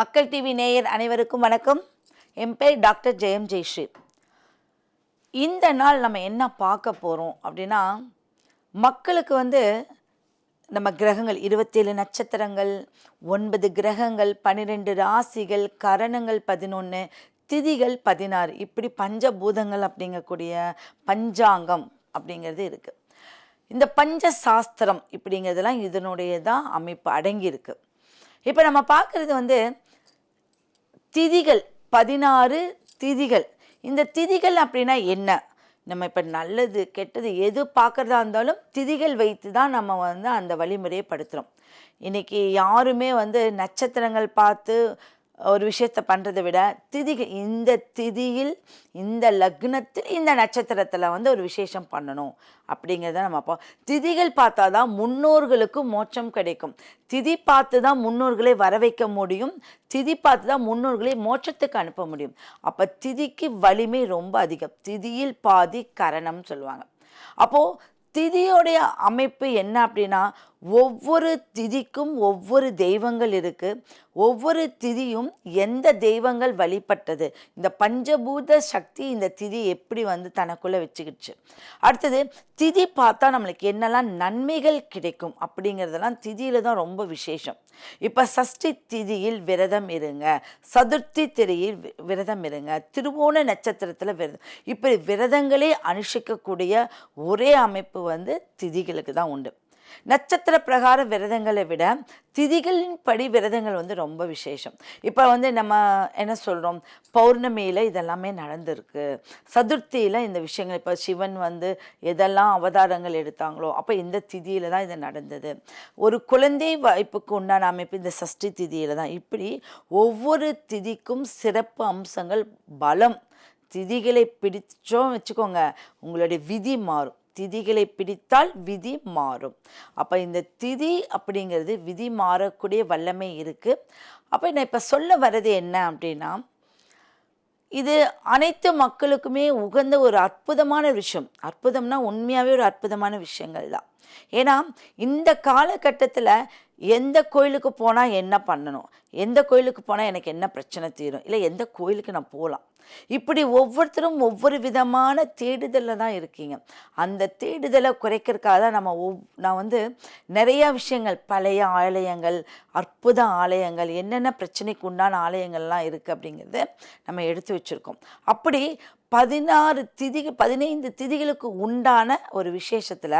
மக்கள் டிவி நேயர் அனைவருக்கும் வணக்கம். என் பேர் டாக்டர் ஜெயம் ஜெய்ஸ்ரீ. இந்த நாள் நம்ம என்ன பார்க்க போகிறோம் அப்படின்னா மக்களுக்கு வந்து நம்ம கிரகங்கள் இருபத்தேழு நட்சத்திரங்கள் ஒன்பது கிரகங்கள் பன்னிரெண்டு ராசிகள் கரணங்கள் பதினொன்று திதிகள் பதினாறு. இப்படி பஞ்சபூதங்கள் அப்படிங்கக்கூடிய பஞ்சாங்கம் அப்படிங்கிறது இருக்குது இந்த பஞ்ச சாஸ்திரம் இப்படிங்கிறதுலாம் இதனுடைய தான் அமைப்பு அடங்கியிருக்கு. இப்போ நம்ம பார்க்குறது வந்து திதிகள் பதினாறு திதிகள். இந்த திதிகள் அப்படின்னா என்ன? நம்ம இப்போ நல்லது கெட்டது எது பார்க்குறதா இருந்தாலும் திதிகள் வைத்து தான் நம்ம வந்து அந்த வழிமுறையை படுத்துகிறோம் இன்றைக்கி யாருமே வந்து நட்சத்திரங்கள் பார்த்து ஒரு விஷயத்தை பண்ணுறதை விட திதிகள் இந்த திதியில் இந்த லக்னத்தில் இந்த நட்சத்திரத்தில் வந்து ஒரு விசேஷம் பண்ணணும் அப்படிங்கிறத நம்ம பார்ப்போம் திதிகள் பார்த்தா தான் முன்னோர்களுக்கு மோட்சம் கிடைக்கும். திதி பார்த்து தான் முன்னோர்களை வர வைக்க முடியும். திதி பார்த்து தான் முன்னோர்களை மோட்சத்துக்கு அனுப்ப முடியும். அப்போ திதிக்கு வலிமை ரொம்ப அதிகம். திதியில் பாதி கரணம்னு சொல்லுவாங்க. அப்போது திதியோடைய அமைப்பு என்ன அப்படின்னா ஒவ்வொரு திதிக்கும் ஒவ்வொரு தெய்வங்கள் இருக்குது ஒவ்வொரு திதியும் எந்த தெய்வங்கள் வழிபட்டது? இந்த பஞ்சபூத சக்தி இந்த திதி எப்படி வந்து தனக்குள்ளே வச்சுக்கிடுச்சு அடுத்தது திதி பார்த்தா நம்மளுக்கு என்னெல்லாம் நன்மைகள் கிடைக்கும் அப்படிங்கிறதெல்லாம் திதியில் தான் ரொம்ப விசேஷம். இப்போ சஷ்டி திதியில் விரதம் இருங்க. சதுர்த்தி திரையில் விரதம் இருங்க. திருவோண நட்சத்திரத்தில் விரதம் இப்படி விரதங்களே அனுஷ்டிக்கக்கூடிய ஒரே அமைப்பு வந்து திதிகளுக்கு தான் உண்டு. நட்சத்திர பிரகார விரதங்களை விட திதிகளின் படி விரதங்கள் வந்து ரொம்ப விசேஷம். இப்போ வந்து நம்ம என்ன சொல்கிறோம் பௌர்ணமியில் இதெல்லாமே நடந்திருக்கு. சதுர்த்தியில் இந்த விஷயங்கள் இப்போ சிவன் வந்து எதெல்லாம் அவதாரங்கள் எடுத்தாங்களோ அப்போ இந்த திதியில் தான் இது நடந்தது. ஒரு குழந்தை வாய்ப்புக்கு உண்டான அமைப்பு இந்த சஷ்டி திதியில் தான். இப்படி ஒவ்வொரு திதிக்கும் சிறப்பு அம்சங்கள் பலம். திதிகளை பிடிச்சோம் வச்சுக்கோங்க உங்களுடைய விதி மாறும். திதிகளை பிடித்தால் விதி மாறும். அப்போ இந்த திதி அப்படிங்கிறது விதி மாறக்கூடிய வல்லமை இருக்குது அப்போ நான் இப்போ சொல்ல வர்றது என்ன அப்படின்னா இது அனைத்து மக்களுக்குமே உகந்த ஒரு அற்புதமான விஷயம். அற்புதம்னா உண்மையாகவே ஒரு அற்புதமான விஷயங்கள் தான் ஏன்னா இந்த காலகட்டத்தில் எந்த கோயிலுக்கு போனால் என்ன பண்ணணும்? எந்த கோயிலுக்கு போனால் எனக்கு என்ன பிரச்சனை தீரும்? இல்லை எந்த கோயிலுக்கு நான் போகலாம் இப்படி ஒவ்வொருத்தரும் ஒவ்வொரு விதமான தேடுதலில் தான் இருக்கீங்க. அந்த தேடுதலை குறைக்கிறதுக்காக தான் நம்ம ஒவ் நான் வந்து நிறையா விஷயங்கள் பழைய ஆலயங்கள் அற்புத ஆலயங்கள் என்னென்ன பிரச்சனைக்கு உண்டான ஆலயங்கள்லாம் இருக்குது அப்படிங்கிறத நம்ம எடுத்து வச்சுருக்கோம். அப்படி பதினாறு திதிகள் பதினைந்து திதிகளுக்கு உண்டான ஒரு விசேஷத்தில்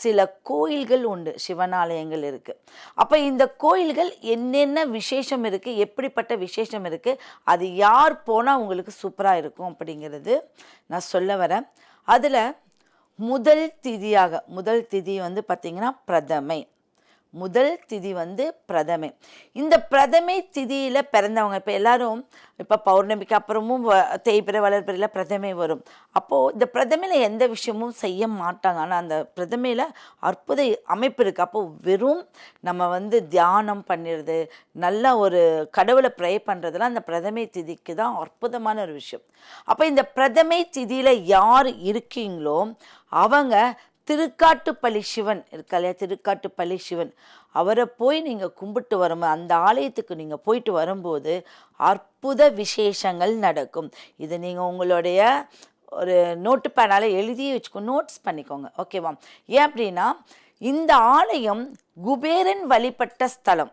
சில கோயில்கள் உண்டு சிவனாலயங்கள் இருக்குது அப்போ இந்த கோயில்கள் என்னென்ன விசேஷம் இருக்குது எப்படிப்பட்ட விசேஷம் இருக்குது அது யார் போனால் உங்களுக்கு சூப்பராக இருக்கும் அப்படிங்கிறது நான் சொல்ல வரேன். அதில் முதல் திதியாக முதல் திதி வந்து பார்த்திங்கன்னா பிரதமை. முதல் திதி வந்து பிரதமை. இந்த பிரதமை திதியில் பிறந்தவங்க இப்போ எல்லாரும் இப்போ பௌர்ணமிக்கு அப்புறமும் வ- தேய்பிறை வளர்பிறையில் பிரதமை வரும். அப்போது இந்த பிரதமையில் எந்த விஷயமும் செய்ய மாட்டாங்க. ஆனால் அந்த பிரதமையில் அற்புத அமைப்பு இருக்குது அப்போது வெறும் நம்ம வந்து தியானம் பண்ணிடுறது நல்ல ஒரு கடவுளை ப்ரே பண்ணுறதுலாம் அந்த பிரதமை திதிக்கு தான் அற்புதமான ஒரு விஷயம். அப்போ இந்த பிரதமை திதியில் யார் இருக்கீங்களோ அவங்க திருக்காட்டுப்பள்ளி சிவன் இருக்கா இல்லையா? திருக்காட்டுப்பள்ளி சிவன். அவரை போய் நீங்கள் கும்பிட்டு வரும்போது அந்த ஆலயத்துக்கு நீங்கள் போயிட்டு வரும்போது அற்புத விசேஷங்கள் நடக்கும். இது நீங்கள் உங்களுடைய ஒரு நோட்டு பேனால் எழுதி வச்சுக்கோ நோட்ஸ் பண்ணிக்கோங்க. ஓகேவா ஏன் அப்படின்னா இந்த ஆலயம் குபேரன் வழிபட்ட ஸ்தலம்.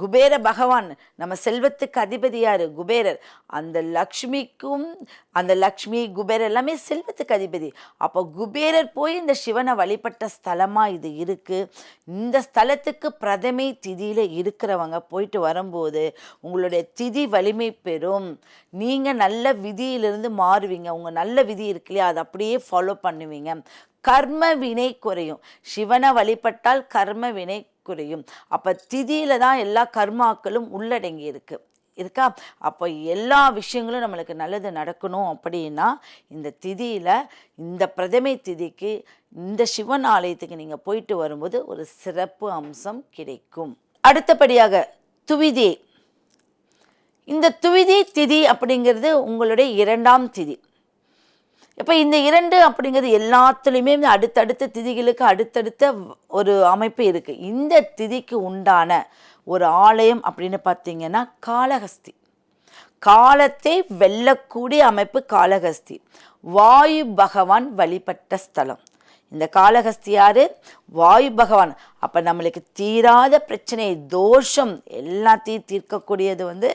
குபேர பகவான் நம்ம செல்வத்துக்கு அதிபதியார் குபேரர். அந்த லக்ஷ்மிக்கும் அந்த லக்ஷ்மி குபேரர் எல்லாமே செல்வத்துக்கு அதிபதி. அப்போ குபேரர் போய் இந்த சிவனை வழிபட்ட ஸ்தலமாக இது இருக்குது இந்த ஸ்தலத்துக்கு பிரதமை திதியில் இருக்கிறவங்க போயிட்டு வரும்போது உங்களுடைய திதி வலிமை பெறும். நீங்கள் நல்ல விதியிலிருந்து மாறுவீங்க. உங்கள் நல்ல விதி இருக்கு இல்லையா? அதை அப்படியே ஃபாலோ பண்ணுவீங்க. கர்ம வினை குறையும். சிவனை வழிபட்டால் கர்ம வினை குறையும். அப்போ திதியில தான் எல்லா கர்மாக்களும் உள்ளடங்கி இருக்கு. இருக்கா? அப்போ எல்லா விஷயங்களும் நம்மளுக்கு நல்லது நடக்கணும் அப்படின்னா இந்த திதியில் இந்த பிரதமை திதிக்கு இந்த சிவன் ஆலயத்துக்கு நீங்கள் போயிட்டு வரும்போது ஒரு சிறப்பு அம்சம் கிடைக்கும். அடுத்தபடியாக துவிதி. இந்த துவிதி திதி அப்படிங்கிறது உங்களுடைய இரண்டாம் திதி. இப்போ இந்த இரண்டு அப்படிங்கிறது எல்லாத்துலேயுமே அடுத்தடுத்த திதிகளுக்கு அடுத்தடுத்த ஒரு அமைப்பு இருக்குது இந்த திதிக்கு உண்டான ஒரு ஆலயம் அப்படின்னு பார்த்தீங்கன்னா காலஹஸ்தி காலத்தை வெல்லக்கூடிய அமைப்பு காலஹஸ்தி வாயு பகவான் வழிபட்ட ஸ்தலம். இந்த காலஹஸ்தி யாரு? வாயு பகவான். அப்போ நம்மளுக்கு தீராத பிரச்சனை தோஷம் எல்லாத்தையும் தீர்க்கக்கூடியது வந்து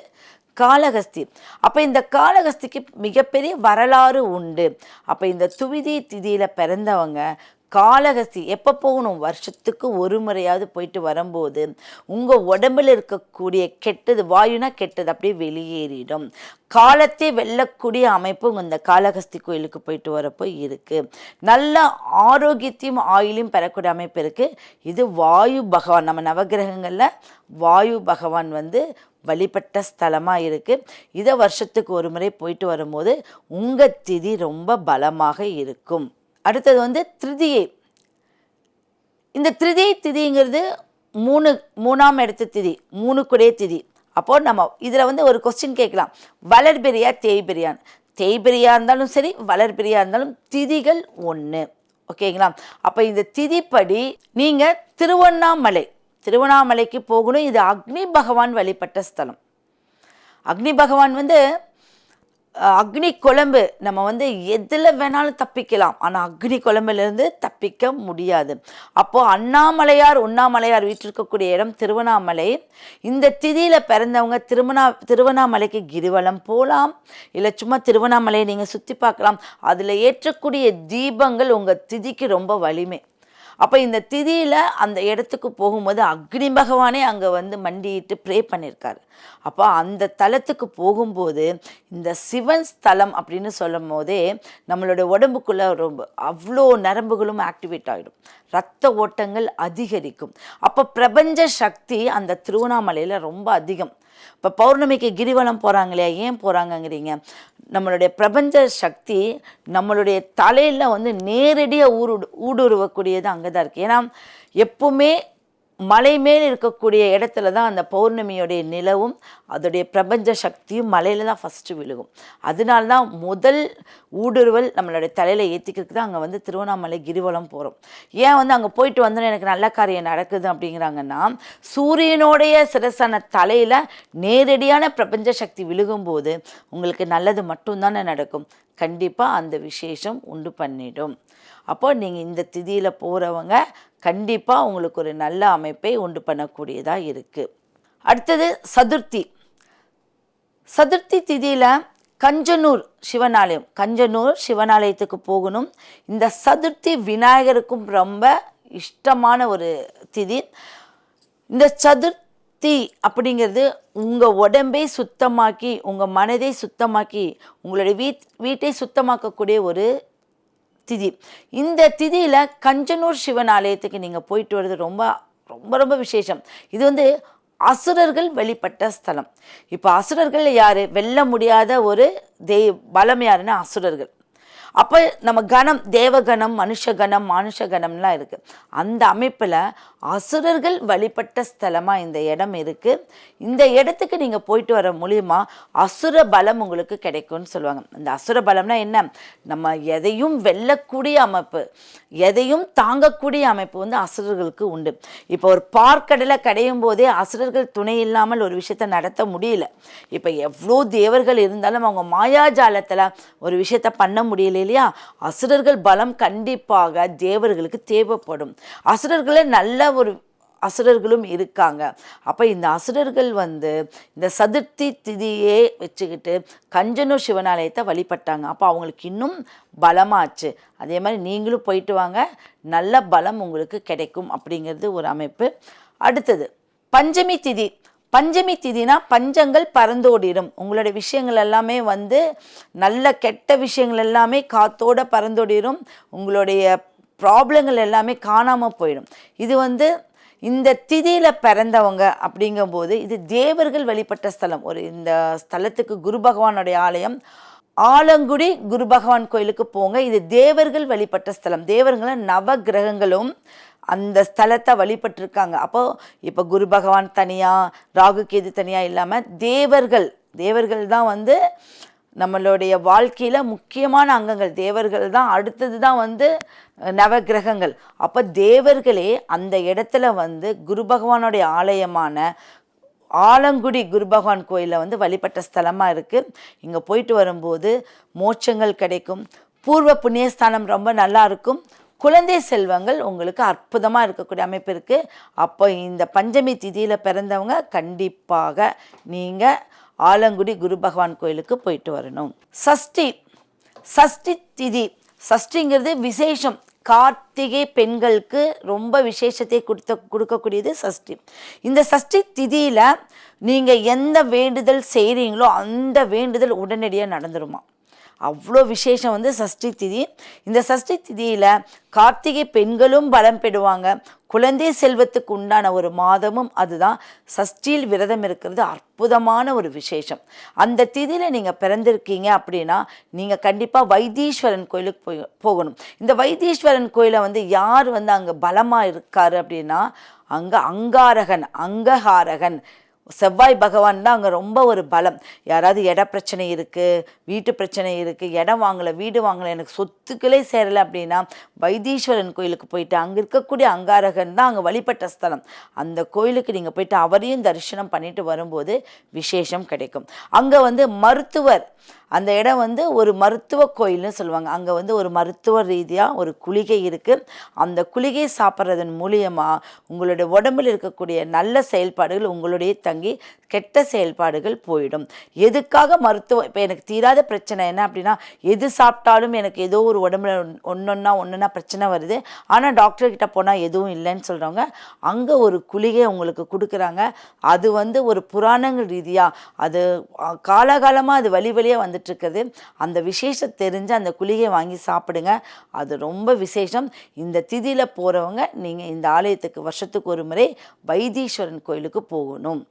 காலகஸ்தி அப்போ இந்த காலகஸ்திக்கு மிகப்பெரிய வரலாறு உண்டு. அப்போ இந்த துவிதி திதியில் பிறந்தவங்க காளகஸ்தி எப்போ போகணும்? வருஷத்துக்கு ஒரு முறையாவது போயிட்டு வரும்போது உங்கள் உடம்பில் இருக்கக்கூடிய கெட்டது வாயுனா கெட்டது அப்படியே வெளியேறிடும். காலத்தை வெல்லக்கூடிய அமைப்பு இந்த காளகஸ்தி கோயிலுக்கு போயிட்டு வரப்போ இருக்குது நல்ல ஆரோக்கியத்தையும் ஆயிலையும் பெறக்கூடிய அமைப்பு இருக்குது இது வாயு பகவான் நம்ம நவகிரகங்களில் வாயு பகவான் வந்து வழிபட்ட ஸ்தலமாக இருக்குது இதை வருஷத்துக்கு ஒரு முறை போயிட்டு வரும்போது உங்கள் திதி ரொம்ப பலமாக இருக்கும். அடுத்தது வந்து திருதியை. இந்த திருதியை திதிங்கிறது மூணு மூணாம் இடத்து திதி மூணு திதி. அப்போது நம்ம இதில் வந்து ஒரு கொஸ்டின் கேட்கலாம். வளர்பெரியா தேய்பெரியான் தேய்பெரியா இருந்தாலும் சரி வளர்பெரியா இருந்தாலும் திதிகள் ஒன்று ஓகேங்களா? அப்போ இந்த திதிப்படி நீங்கள் திருவண்ணாமலை திருவண்ணாமலைக்கு போகணும். இது அக்னி பகவான் வழிபட்ட ஸ்தலம். அக்னி பகவான் வந்து அக்னி குழம்பு நம்ம வந்து எதில் வேணாலும் தப்பிக்கலாம். ஆனால் அக்னி குழம்புலேருந்து தப்பிக்க முடியாது. அப்போது அண்ணாமலையார் உண்ணாமலையார் வீற்றிருக்கக்கூடிய இடம் திருவண்ணாமலை. இந்த திதியில் பிறந்தவங்க திருவண்ணா திருவண்ணாமலைக்கு கிரிவலம் போகலாம் இல்லை சும்மா திருவண்ணாமலையை நீங்கள் சுற்றி பார்க்கலாம். அதில் ஏற்றக்கூடிய தீபங்கள் உங்கள் திதிக்கு ரொம்ப வலிமை. அப்போ இந்த திதியில் அந்த இடத்துக்கு போகும்போது அக்னி பகவானே அங்கே வந்து மண்டியிட்டு ப்ரே பண்ணியிருக்காரு அப்போ அந்த தலத்துக்கு போகும்போது இந்த சிவன் ஸ்தலம் அப்படின்னு சொல்லும் போதே நம்மளோட உடம்புக்குள்ளே ரொம்ப அவ்வளோ நரம்புகளும் ஆக்டிவேட் ஆகிடும் ரத்த ஓட்டங்கள் அதிகரிக்கும். அப்போ பிரபஞ்ச சக்தி அந்த திருவண்ணாமலையில் ரொம்ப அதிகம். இப்போ பௌர்ணமிக்கு கிரிவலம் போகிறாங்க இல்லையா ஏன் போகிறாங்கங்கிறீங்க நம்மளுடைய பிரபஞ்ச சக்தி நம்மளுடைய தலையில் வந்து நேரடியாக ஊரு ஊடுருவக்கூடியது அங்கே தான் இருக்குது ஏன்னா எப்பவுமே மலை மேல் இருக்கக்கூடிய இடத்துல தான் அந்த பௌர்ணமியோடைய நிலவும் அதோடைய பிரபஞ்ச சக்தியும் மலையில் தான் ஃபஸ்ட்டு விழுகும். அதனால தான் முதல் ஊடுருவல் நம்மளுடைய தலையில் ஏற்றிக்கிறதுக்கு தான் அங்கே வந்து திருவண்ணாமலை கிரிவலம் போகிறோம் ஏன் வந்து அங்கே போயிட்டு வந்தோன்னு எனக்கு நல்ல காரியம் நடக்குது அப்படிங்கிறாங்கன்னா சூரியனுடைய சிரசான தலையில் நேரடியான பிரபஞ்ச சக்தி விழுகும்போது உங்களுக்கு நல்லது மட்டும்தானே நடக்கும். கண்டிப்பாக அந்த விசேஷம் உண்டு பண்ணிடும். அப்போ நீங்கள் இந்த திதியில் போகிறவங்க கண்டிப்பாக உங்களுக்கு ஒரு நல்ல அமைப்பை உண்டு பண்ணக்கூடியதாக இருக்குது அடுத்தது சதுர்த்தி. சதுர்த்தி திதியில் கஞ்சனூர் சிவனாலயம் கஞ்சனூர் சிவனாலயத்துக்கு போகணும். இந்த சதுர்த்தி விநாயகருக்கும் ரொம்ப இஷ்டமான ஒரு திதி. இந்த சதுர்த்தி அப்படிங்கிறது உங்கள் உடம்பை சுத்தமாக்கி உங்கள் மனதை சுத்தமாக்கி உங்களுடைய வீட் வீட்டை சுத்தமாக்கக்கூடிய ஒரு திதி. இந்த திதியில் கஞ்சனூர் சிவன் ஆலயத்துக்கு நீங்கள் போயிட்டு வர்றது ரொம்ப ரொம்ப ரொம்ப விசேஷம். இது வந்து அசுரர்கள் வெளிப்பட்ட ஸ்தலம். இப்போ அசுரர்கள் யார்? வெல்ல முடியாத ஒரு தெய் பலம் யாருன்னா அசுரர்கள். அப்போ நம்ம கணம் தேவகணம் மனுஷகணம் மானுஷகணம்லாம் இருக்குது அந்த அமைப்பில் அசுரர்கள் வழிபட்ட ஸ்தலமாக இந்த இடம் இருக்குது இந்த இடத்துக்கு நீங்கள் போயிட்டு வர மூலியமாக அசுர பலம் உங்களுக்கு கிடைக்கும்னு சொல்லுவாங்க. இந்த அசுர பலம்னா என்ன? நம்ம எதையும் வெல்லக்கூடிய அமைப்பு எதையும் தாங்கக்கூடிய அமைப்பு வந்து அசுரர்களுக்கு உண்டு. இப்போ ஒரு பார்க்கடலை கடையும் போதே அசுரர்கள் துணை இல்லாமல் ஒரு விஷயத்தை நடத்த முடியல. இப்போ எவ்வளோ தேவர்கள் இருந்தாலும் அவங்க மாயாஜாலத்தில் ஒரு விஷயத்த பண்ண முடியல இல்லையா? அசுரர்கள் பலம் கண்டிப்பாக தேவர்களுக்கு தேவைப்படும். அசுரர்களை நல்ல ஒரு அசுரர்களும் இருக்காங்க. அப்போ இந்த அசுரர்கள் வந்து இந்த சதுர்த்தி திதியே வச்சுக்கிட்டு கஞ்சனூர் சிவனாலயத்தை வழிபட்டாங்க. அப்போ அவங்களுக்கு இன்னும் பலமாச்சு. அதே மாதிரி நீங்களும் போயிட்டு வாங்க. நல்ல பலம் உங்களுக்கு கிடைக்கும் அப்படிங்கிறது ஒரு அமைப்பு. அடுத்தது பஞ்சமி திதி. பஞ்சமி திதினா பஞ்சங்கள் பறந்தோடிடும் உங்களுடைய விஷயங்கள் எல்லாமே வந்து நல்ல கெட்ட விஷயங்கள் எல்லாமே காத்தோட பறந்தோடிடும் உங்களுடைய ப்ராப்ளங்கள் எல்லாமே காணாமல் போயிடும். இது வந்து இந்த திதியில் பிறந்தவங்க அப்படிங்கும்போது இது தேவர்கள் வழிபட்ட ஸ்தலம். ஒரு இந்த ஸ்தலத்துக்கு குரு பகவானுடைய ஆலயம். ஆலங்குடி குரு பகவான் கோயிலுக்கு போங்க. இது தேவர்கள் வழிபட்ட ஸ்தலம். தேவர்களை நவ கிரகங்களும் அந்த ஸ்தலத்தை வழிபட்டிருக்காங்க. அப்போது இப்போ குரு பகவான் தனியாக ராகு கேது தனியாக இல்லாமல் தேவர்கள் தேவர்கள் தான் வந்து நம்மளுடைய வாழ்க்கையில் முக்கியமான அங்கங்கள். தேவர்கள் தான் அடுத்தது தான் வந்து நவகிரகங்கள். அப்போ தேவர்களே அந்த இடத்துல வந்து குரு பகவானுடைய ஆலயமான ஆலங்குடி குரு பகவான் கோயிலில் வந்து வழிபட்ட ஸ்தலமாக இருக்குது இங்கே போயிட்டு வரும்போது மோட்சங்கள் கிடைக்கும். பூர்வ புண்ணியஸ்தானம் ரொம்ப நல்லா இருக்கும். குழந்தை செல்வங்கள் உங்களுக்கு அற்புதமாக இருக்கக்கூடிய அமைப்பு இருக்குது அப்போ இந்த பஞ்சமி திதியில் பிறந்தவங்க கண்டிப்பாக நீங்கள் ஆலங்குடி குரு பகவான் கோயிலுக்கு போயிட்டு வரணும். சஷ்டி சஷ்டி திதி. சஷ்டிங்கிறது விசேஷம். கார்த்திகை பெண்களுக்கு ரொம்ப விசேஷத்தை கொடுத்த கொடுக்கக்கூடியது சஷ்டி. இந்த சஷ்டி திதியில் நீங்கள் எந்த வேண்டுதல் செய்கிறீங்களோ அந்த வேண்டுதல் உடனடியாக நடந்துருமா? அவ்வளோ விசேஷம் வந்து சஷ்டி திதி. இந்த சஷ்டி திதியில் கார்த்திகை பெண்களும் பலம் பெறுவாங்க. குழந்தை செல்வத்துக்கு உண்டான ஒரு மாதமும் அதுதான். சஷ்டியில் விரதம் இருக்கிறது அற்புதமான ஒரு விசேஷம். அந்த திதியில் நீங்கள் பிறந்திருக்கீங்க அப்படின்னா நீங்கள் கண்டிப்பாக வைத்தீஸ்வரன் கோயிலுக்கு போய் போகணும். இந்த வைத்தீஸ்வரன் கோயிலை வந்து யார் வந்து அங்கே பலமாக இருக்கார் அப்படின்னா அங்கே அங்காரகன் அங்கஹாரகன் செவ்வாய் பகவான் தான் அங்கே ரொம்ப ஒரு பலம். யாராவது இட பிரச்சனை இருக்குது வீட்டு பிரச்சனை இருக்குது இடம் வாங்கலை வீடு வாங்கலை எனக்கு சொத்துக்களே சேரலை அப்படின்னா வைத்தீஸ்வரன் கோயிலுக்கு போயிட்டு அங்கே இருக்கக்கூடிய அங்காரகன் தான் அங்கே வழிபட்ட ஸ்தலம். அந்த கோயிலுக்கு நீங்கள் போயிட்டு அவரையும் தரிசனம் பண்ணிட்டு வரும்போது விசேஷம் கிடைக்கும். அங்கே வந்து மருத்துவர் அந்த இடம் வந்து ஒரு மருத்துவ கோயில்னு சொல்லுவாங்க. அங்கே வந்து ஒரு மருத்துவ ரீதியாக ஒரு குளிகை இருக்குது அந்த குளிகை சாப்பிட்றதன் மூலியமாக உங்களுடைய உடம்பில் இருக்கக்கூடிய நல்ல செயல்பாடுகள் உங்களுடைய தங்கி கெட்ட செயல்பாடுகள் போயிடும். எதுக்காக மருத்துவம் இப்போ எனக்கு தீராத பிரச்சனை என்ன அப்படின்னா எது சாப்பிட்டாலும் எனக்கு ஏதோ ஒரு உடம்புல ஒன்றொன்னா ஒன்றுனா பிரச்சனை வருது. ஆனால் டாக்டர்கிட்ட போனால் எதுவும் இல்லைன்னு சொல்கிறவங்க அங்கே ஒரு குளிகை உங்களுக்கு கொடுக்குறாங்க. அது வந்து ஒரு புராணங்கள் ரீதியாக அது காலகாலமாக அது வழி வழியாக வந்துட்டுருக்குது. அந்த விசேஷம் தெரிஞ்சு அந்த குளிகை வாங்கி சாப்பிடுங்க. அது ரொம்ப விசேஷம். இந்த திதியில் போகிறவங்க நீங்கள் இந்த ஆலயத்துக்கு வருஷத்துக்கு ஒரு முறை வைத்தீஸ்வரன் கோயிலுக்கு போகணும்.